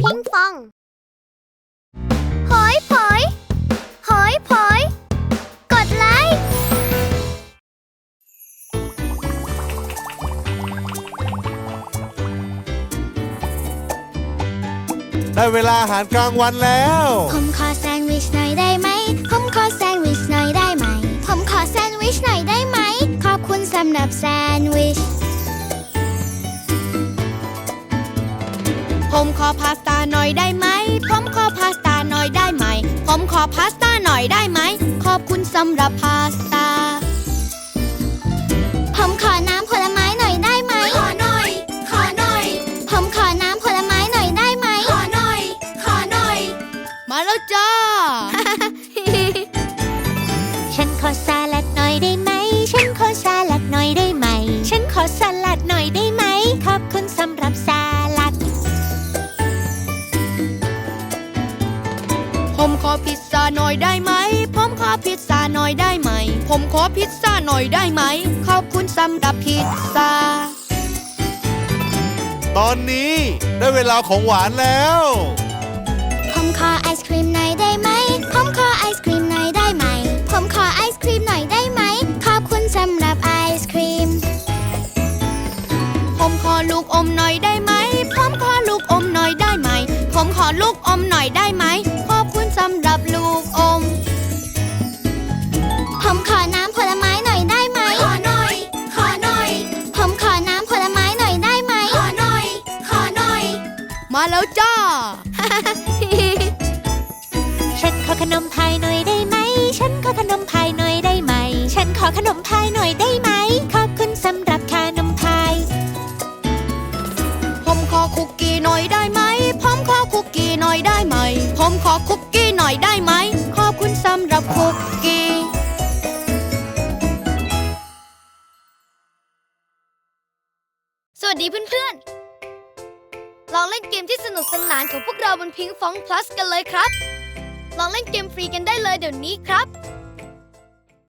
พิงฟอง หอยผอย หอยผอย กดไลค์ ได้เวลาอาหารกลางวันแล้ว ผมขอแซนด์วิชหน่อยได้ไหม ผมขอแซนด์วิชหน่อยได้ไหม ผมขอแซนด์วิชหน่อยได้ไหม ขอบคุณสำหรับแซนด์วิช ผมขอพาสต้าหน่อยได้ไหม ผมขอพาสต้าหน่อยได้ไหม ผมขอพาสต้าหน่อยได้ไหม ขอบคุณสำหรับพาสต้า ผมขอน้ำผลไม้หน่อยได้ไหม ขอหน่อย ขอหน่อย ผมขอน้ำผลไม้หน่อยได้ไหม ขอหน่อย ขอหน่อย มาแล้วจ้า ผมขอพิซซ่าหน่อยได้ไหม ผมขอพิซซ่าหน่อยได้ไหม ผมขอพิซซ่าหน่อยได้ไหม ขอบคุณสำหรับพิซซ่า ตอนนี้ได้เวลาของหวานแล้ว ผมขอไอศครีมหน่ มาแล้วจ้า ฉันขอขนมพายหน่อยได้ไหม ฉันขอขนมพายหน่อยได้ไหม ฉันขอขนมพายหน่อยได้ไหม ขอบคุณสำหรับขนมพาย ผมขอคุกกี้หน่อยได้ไหม ผมขอคุกกี้หน่อยได้ไหม ผมขอคุกกี้หน่อยได้ไหม ขอบคุณสำหรับคุกกี้สวัสดีเพื่อนๆ ลองเล่นเกมที่สนุกสนานของพวกเราบนพิงฟองพลัสกันเลยครับ ลองเล่นเกมฟรีกันได้เลยเดี๋ยวนี้ครับ